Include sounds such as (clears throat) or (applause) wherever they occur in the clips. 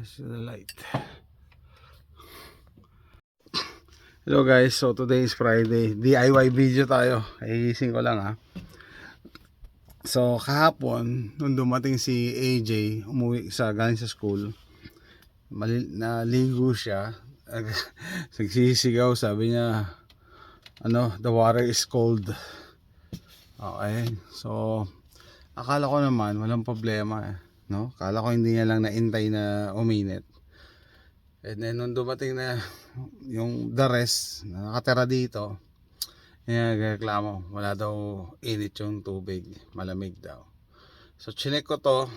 Let's see the light. Hello guys, so today is Friday. DIY video tayo. Iising ko lang ha. So kahapon, nung dumating si AJ, umuwi sa galing sa school, mali, naligo siya. (laughs) Nagsisigaw, sabi niya, ano, the water is cold. Okay, so akala ko naman walang problema eh. No? Akala ko hindi niya lang naintay na uminit. And then nung dumating na yung the rest na nakatira dito, nagreklamo. Wala daw init yung tubig. Malamig daw. So chinek ko to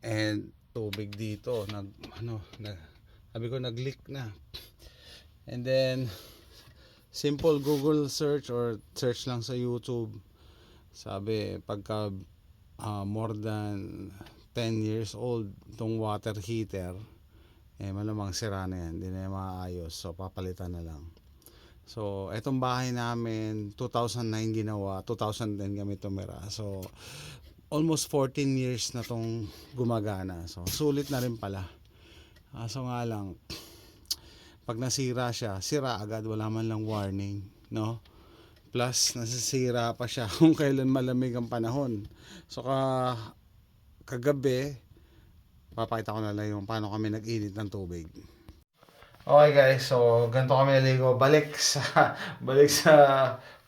and tubig dito nag ano nag sabi ko nag-leak na. And then simple Google search or search lang sa YouTube. Sabi pagka ah, more than 10 years old itong water heater eh malamang sira na yan hindi na yan maayos. So papalitan na lang. So etong bahay namin 2009 ginawa 2010 kami tumira. So almost 14 years na tong gumagana. So sulit na rin pala. Kaso nga lang pag nasira siya sira agad wala man lang warning no plus nasisira pa siya (laughs) kung kailan malamig ang panahon so ka kagabi papakita ko na lang yung paano kami nag-init ng tubig Okay guys, so ganito kami naligo. Balik sa (laughs) balik sa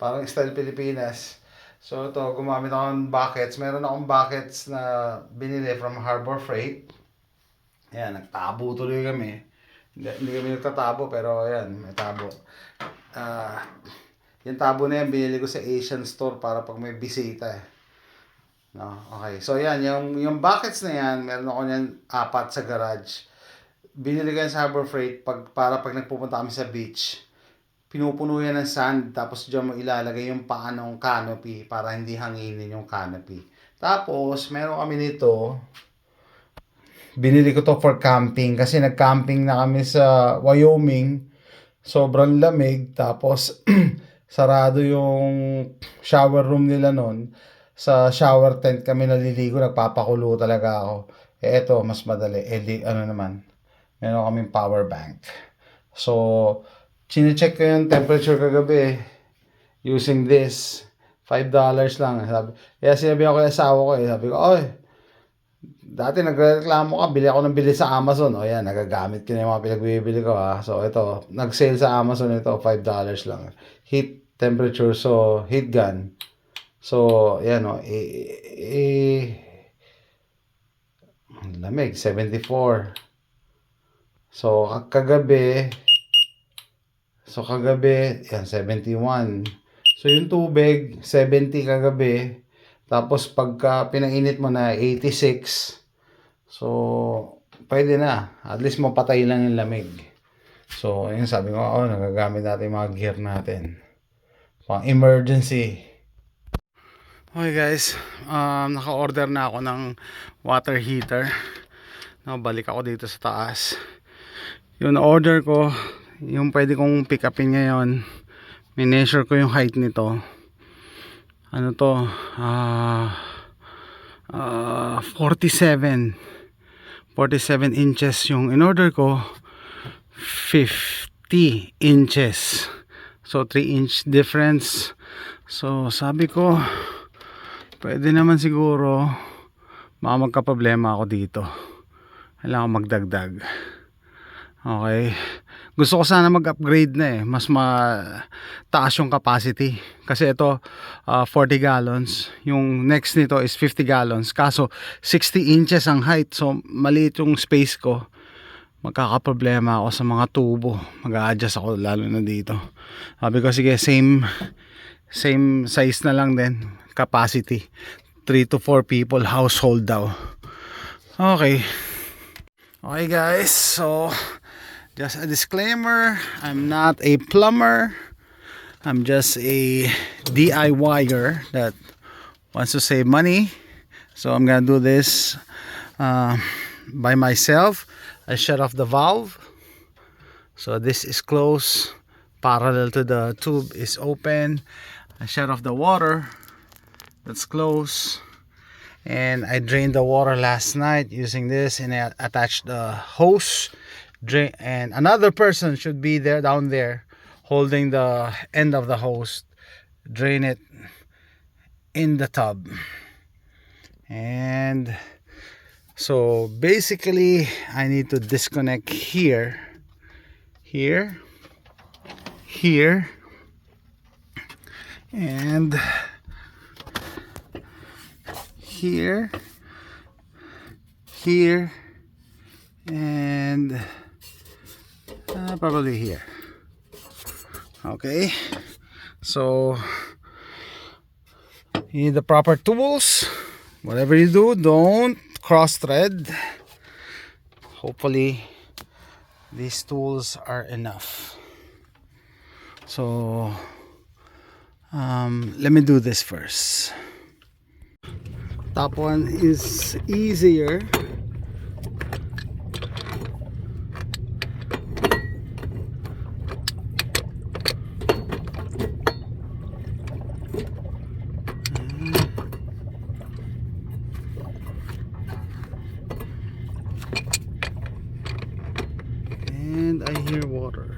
parang style Pilipinas. So ito, gumamit ako ng buckets. Meron akong buckets na binili from Harbor Freight. Ayan, nagtabo tuloy kami. Hindi, hindi kami nagtatabo pero ayan, may tabo. Ah, yung tabo na yan, binili ko sa Asian store para pag may bisita eh. No, okay. So yan, yung, yung buckets na yan, meron ako niyan apat sa garage. Binili ko yan sa Harbor Freight pag, para pag nagpupunta kami sa beach. Pinupuno yan ng sand, tapos dyan mo ilalagay yung paanong canopy para hindi hanginin yung canopy. Tapos, meron kami nito, binili ko to for camping kasi nag-camping na kami sa Wyoming. Sobrang lamig tapos (clears throat) sarado yung shower room nila noon. Sa shower tent kami naliligo, nagpapakulo talaga ako. Eh eto, mas madali. Eh di, ano naman, meron kaming power bank. So, chinecheck ko yung temperature kagabi using this. $5 lang. Sabi, kaya sinabi ko kay asawa ko eh, sabi ko, oy, Dati nagreklamo ka, bili ako ng bili sa Amazon. O yan, nagagamit ko na yung mga pinagbibili ko ha. So ito, nag-sale sa Amazon ito, $5 lang. Heat temperature, so heat gun. So, yan o, eh, eh, lamig, 74. So, kagabi, so kagabi, yan, 71. So, yung tubig, 70 kagabi. Tapos, pagka pinainit mo na 86, So, pwede na. At least mapatay lang yung lamig. So, ayun sabi ko, oh, nagagamit natin yung mga gear natin. Pang emergency. Okay guys, um, naka-order na ako ng water heater. No, balik ako dito sa taas. Yung order ko, yung pwede kong pick upin ngayon. Mineasure ko yung height nito. Ano to? Ah... Uh, uh, 47 47 inches yung in order ko 50 inches so 3 inch difference. So sabi ko pwede naman siguro baka magka-problema ako dito. Kailangan magdagdag. Okay. Gusto ko sana mag-upgrade na eh. Mas mataas yung capacity. Kasi ito uh, 40 gallons. Yung next nito is 50 gallons. Kaso 60 inches ang height. So maliit yung space ko magkakaproblema ako sa mga tubo. Mag-a-adjust ako lalo na dito. Sabi ko sige same same size na lang din. Capacity. 3 to 4 people household daw. Okay. Okay guys. So just a disclaimer. I'm not a plumber. I'm just a DIYer that wants to save money. So I'm gonna do this uh, by myself I shut off the valve. So this is closed. Parallel to the tube is open. I shut off the water. That's closed. And I drained the water last night using this and I attached the hose. Drain and another person should be there down there holding the end of the hose. Drain it in the tub. And so basically I need to disconnect here here here and here here and uh, probably here. Okay. So you need the proper tools. Whatever you do don't cross thread hopefully these tools are enough. So um, let me do this first. Top one is easier and I hear water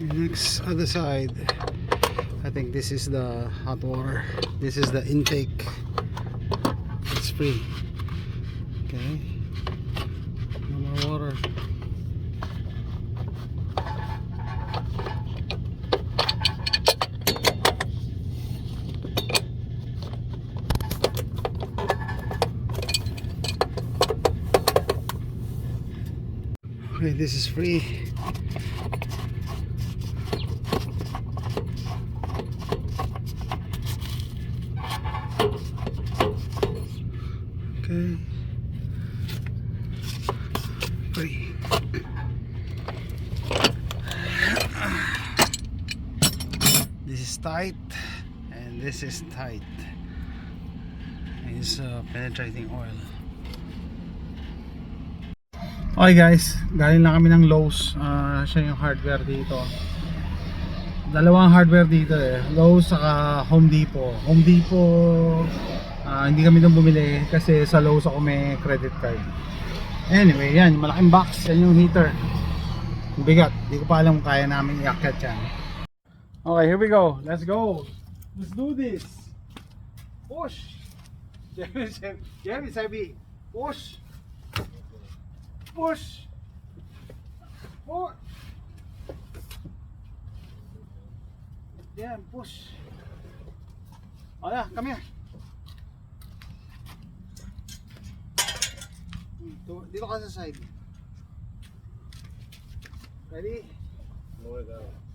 next other side I think this is the hot water. This is the intake. It's free. Okay. No more water. Okay this is free and this is tight. Is uh, penetrating oil. Okay guys, galing lang kami ng Lowe's. Ah, siya yung hardware dito. Dalawang hardware dito eh. Lowe's saka Home Depot. Home Depot Ah, hindi kami doon bumili kasi sa Lowe's ako may credit card. Anyway, yan, malaking box, yan yung heater. Bigat, hindi ko pa alam kaya namin iakyat yan. Okay, here we go. Let's go. Let's do this. Push. (laughs) Jeremy, sabi, push. Push. Push. Yan, push. Oh yeah, come here. Dito, dito ka sa side. Ready? Hmm,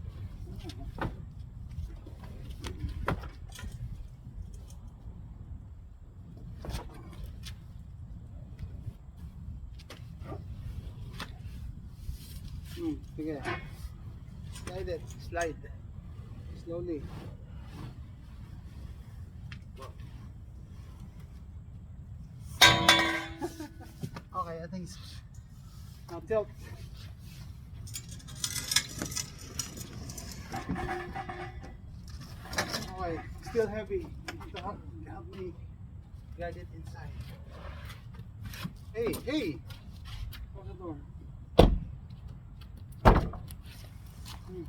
Slowly. (laughs) Okay, I think it's now tilt. Okay, still heavy. You help, help me guide it inside. Hey, hey! Close the door. Hmm.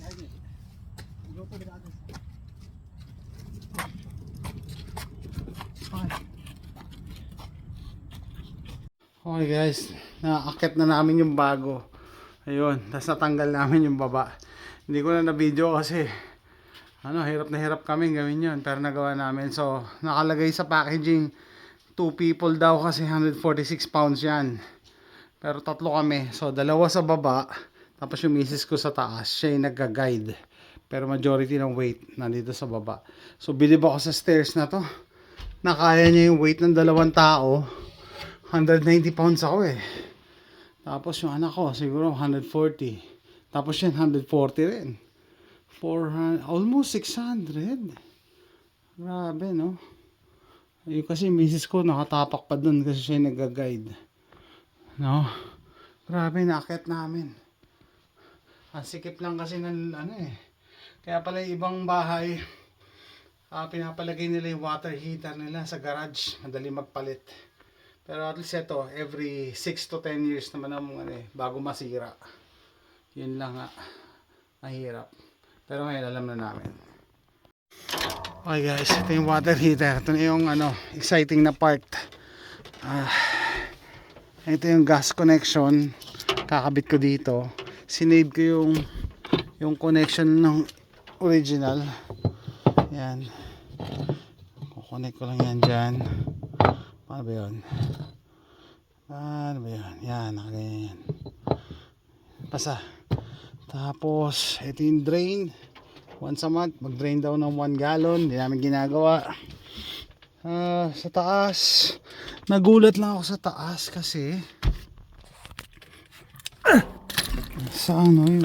Guide it. Go to the other side. Okay guys, nakakit na namin yung bago. Ayun, tapos natanggal namin yung baba. Hindi ko na na-video kasi ano, hirap na hirap kami gawin yun. Pero nagawa namin. So, nakalagay sa packaging, two people daw kasi 146 pounds yan. Pero tatlo kami. So, dalawa sa baba. Tapos yung misis ko sa taas, siya yung nagka-guide. Pero majority ng weight nandito sa baba. So, bilib ako sa stairs na to. Nakaya niya yung weight ng dalawang tao. 190 pounds ako eh. Tapos yung anak ko, siguro 140. Tapos yan, 140 rin. 400, almost 600. Grabe, no? Yung kasi misis ko nakatapak pa dun kasi siya nag-guide. No? Grabe, nakakit namin. Ang sikip lang kasi ng ano eh. Kaya pala yung ibang bahay, ah, pinapalagay nila yung water heater nila sa garage. Madali magpalit. Pero at least ito, every 6 to 10 years naman ang ano eh, bago masira. Yun lang nga. Mahirap. Pero ngayon alam na namin. Okay guys, ito yung water heater. Ito na yung ano, exciting na part. Ah, ito yung gas connection. Kakabit ko dito. Sinave ko yung yung connection ng original. Yan. Kukonek ko lang yan dyan. Paano ba yun? Paano ba yun? Yan, nakaganyan yan. Pasa. Tapos, ito yung drain. Once a month, mag-drain daw ng 1 gallon. Hindi namin ginagawa. Ah, sa taas, nagulat lang ako sa taas kasi sa ano yun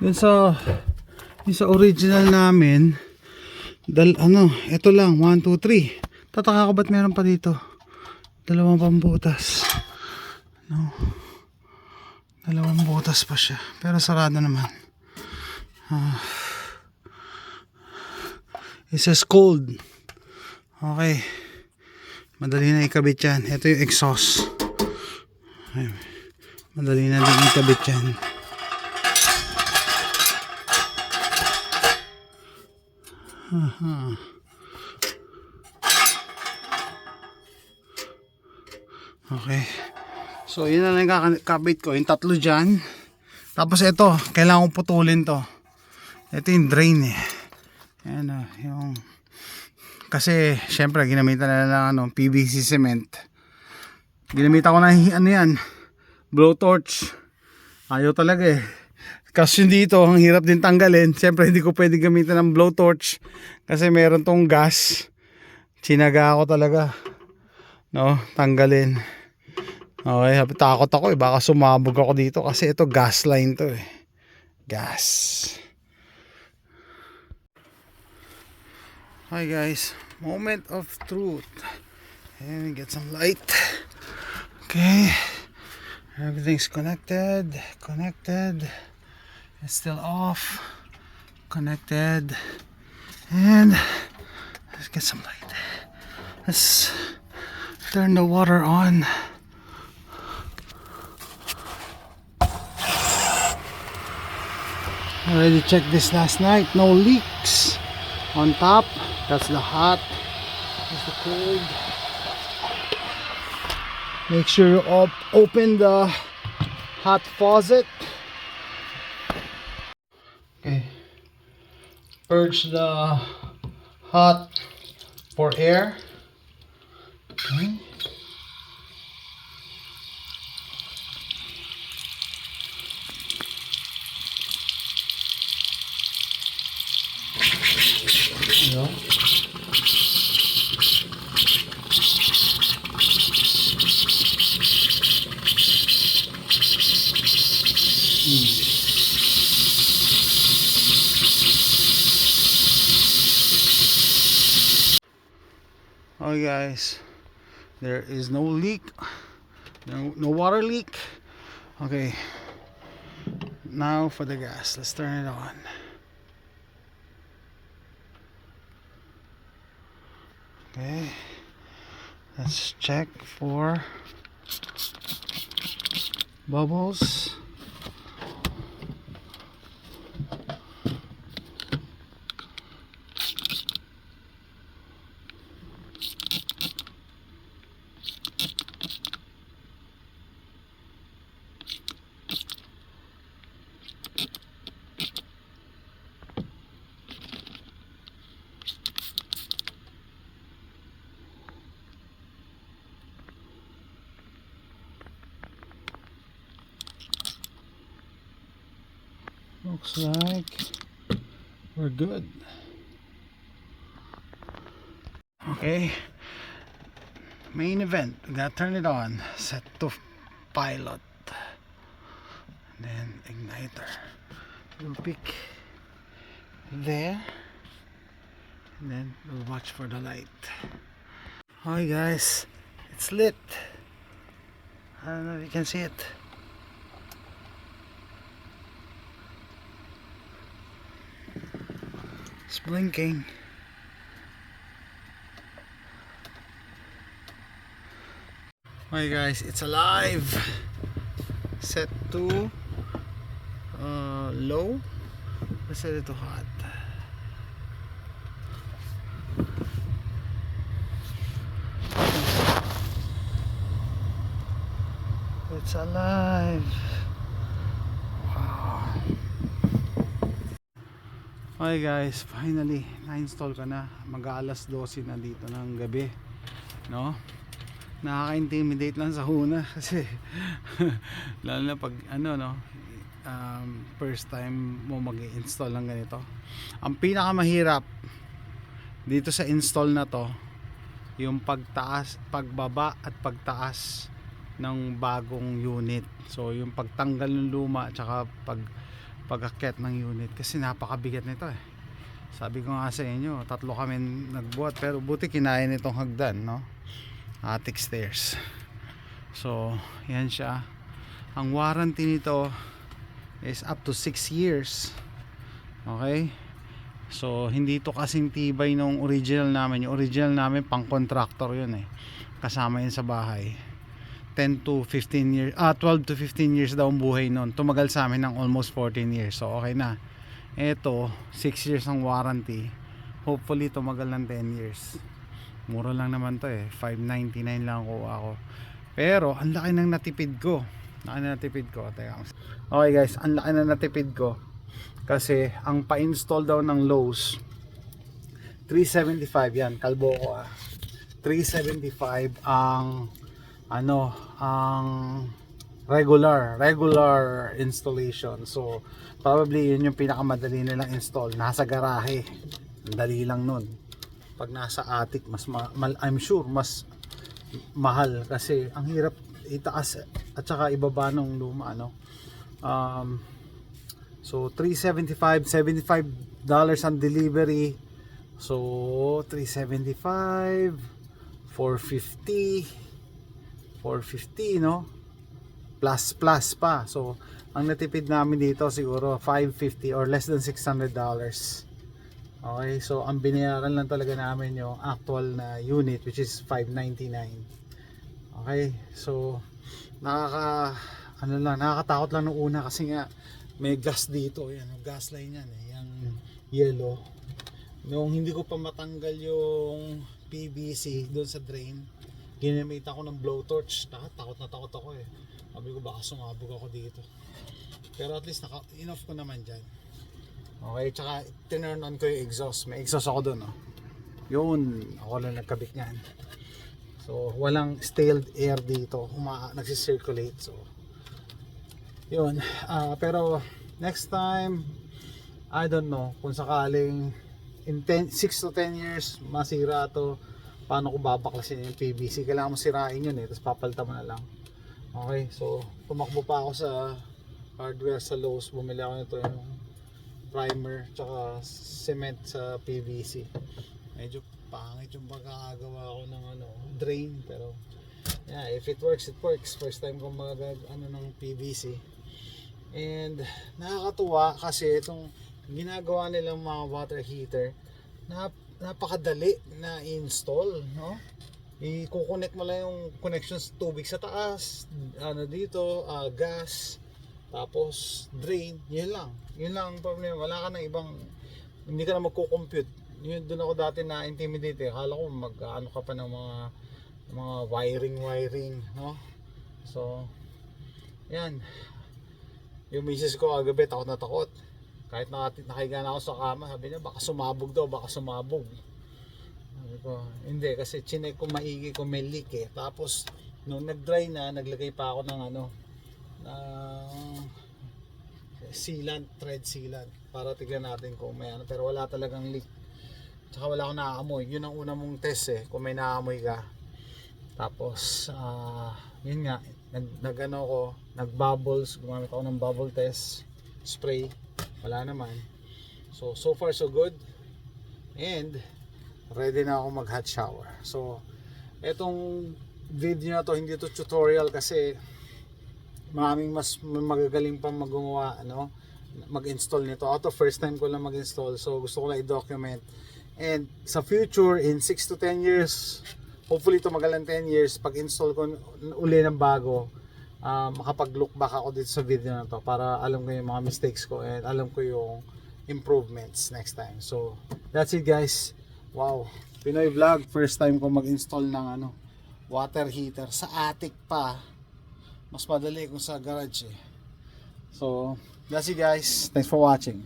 dun sa yung sa original namin dal ano ito lang 1, 2, 3 tataka ko ba't meron pa dito? Dalawang pambutas. No. Dalawang butas pa siya. Pero sarado naman. Ah. it says cold. Okay. Madali na ikabit yan. Ito yung exhaust. Ayun. madali na din ikabit yan. Aha. Okay. So, yun na lang kakabit ko. Yung tatlo dyan. Tapos ito, kailangan kong putulin to. Ito yung drain eh. Ayan o, yung... Kasi, syempre, ginamitan na lang ano, PVC cement. Ginamitan ko na ano yan, blowtorch. Ayaw talaga eh. Kasi dito, ang hirap din tanggalin. Siyempre, hindi ko pwede gamitin ng blowtorch. Kasi meron tong gas. Chinaga ako talaga. No, tanggalin. Okay, takot ako eh. Baka sumabog ako dito kasi ito gas line to eh. Gas. Hi guys, moment of truth. And get some light. Okay. Everything's connected. Connected. It's still off. Connected. And let's get some light. Let's turn the water on. Already checked this last night. No leaks on top. That's the hot. That's the cold. Make sure you op- open the hot faucet. Okay. Purge the hot for air. Okay. You hmm. go. Guys, there is no leak, no, no water leak. Okay, now for the gas, let's turn it on. Okay, let's check for bubbles. Okay. Main event. We gotta turn it on. Set to pilot. And then igniter. We'll pick there. And then we'll watch for the light. Hi guys. It's lit. I don't know if you can see it. It's blinking Hi guys, it's alive. Set to uh, low. Let's set it to hot. It's alive. Wow. Hi guys, finally na-install ka na. Mag-aalas 12 na dito ng gabi. No? Nakaka-intimidate lang sa una (laughs) kasi (laughs) lalo na pag ano no um, first time mo mag-install ng ganito. Ang pinakamahirap dito sa install na to yung pagtaas, pagbaba at pagtaas ng bagong unit. So yung pagtanggal ng luma at saka pag pagakyat ng unit kasi napakabigat nito eh. Sabi ko nga sa inyo tatlo kami nagbuhat pero buti kinaya nitong hagdan no attic stairs. So yan siya. Ang warranty nito is up to 6 years. Okay? So hindi to kasing tibay nung original namin. Yung original namin pang contractor yun eh. Kasama yun sa bahay. 10 to 15 years ah 12 to 15 years daw ang buhay nun. Tumagal sa amin ng almost 14 years. So okay na. Eto 6 years ang warranty. Hopefully tumagal ng 10 years mura lang naman to eh. 599 lang ko. Ako pero ang laki ng natipid ko. Laki na natipid ko. Teka. okay guys. Ang laki na natipid ko. Kasi ang pa-install daw ng Lowe's 375 yan kalbo ko ah. 375 ang ano ang regular regular installation. So probably yun yung pinakamadali nilang install. Nasa garahe. Ang dali lang nun pag nasa attic mas ma- mal- I'm sure mas mahal. Kasi ang hirap itaas at saka ibaba ng luma ano. Um, so 375 75 dollars ang delivery. So 375 450 450 no? Plus plus pa. So ang natipid namin dito siguro 550 or less than 600 dollars Okay, so ang binayaran lang talaga namin yung actual na unit which is 599. Okay, so nakaka ano lang, nakakatakot lang nung una kasi nga may gas dito, yan, yung gas line yan eh, yung yellow. Nung hindi ko pa matanggal yung PVC doon sa drain, ginamit ako ng blowtorch. Takot na takot ako eh. Sabi ko baka sumabog ako dito. Pero at least naka, enough ko naman dyan. Okay, tsaka tinurn on ko yung exhaust. May exhaust ako doon, oh. Yun, ako lang nagkabit niyan. So, walang stale air dito. Uma nagsisirculate. So, yun. Ah, pero, next time, I don't know, kung sakaling in 10, 6 to 10 years, masira to, paano ko babaklasin yung PVC? Kailangan mo sirain yun eh, tapos papalitan mo na lang. Okay, so, tumakbo pa ako sa hardware sa Lowe's. Bumili ako nito yung primer tsaka cement sa PVC medyo pangit yung pagkakagawa ko ng ano drain pero yeah if it works it works. First time kong mag ano ng PVC and nakakatuwa kasi itong ginagawa nilang mga water heater nap napakadali na install no? I-connect mo lang yung connections tubig sa taas ano dito ah, gas tapos drain yun lang. Yun lang ang problema. Wala ka na ibang hindi ka na magko-compute. Yun doon ako dati na intimidate akala ko mag ano ka pa ng mga mga wiring wiring no? So yan. Yung misis ko agabi takot na takot. Kahit nakahiga na ako sa kama sabi niya baka sumabog daw baka sumabog. Sabi ko hindi kasi chinek ko maigi kung may leak eh. Tapos nung nag-dry na naglagay pa ako ng ano ng sealant, thread sealant para tignan natin kung may ano pero wala talagang leak tsaka wala akong naaamoy yun ang una mong test eh kung may naaamoy ka tapos ah yun nga nag, nag ano ko, nag bubbles, gumamit ako ng bubble test spray. Wala naman. So, so far so good. And, ready na ako mag hot shower. So, etong video na to, hindi to tutorial kasi maraming mas magagaling pa magawa, ano, mag-install nito. Ako to first time ko lang mag-install. So, gusto ko lang i-document. And sa future, in 6 to 10 years, hopefully tumagal ng 10 years, pag install ko uli ng bago, uh, makapag-look back ako dito sa video na to para alam ko yung mga mistakes ko and alam ko yung improvements next time. So, that's it guys. Wow. Pinoy vlog. First time ko mag-install ng ano, water heater sa attic pa. Mas madali kung sa garage eh. So, that's it guys. Thanks for watching.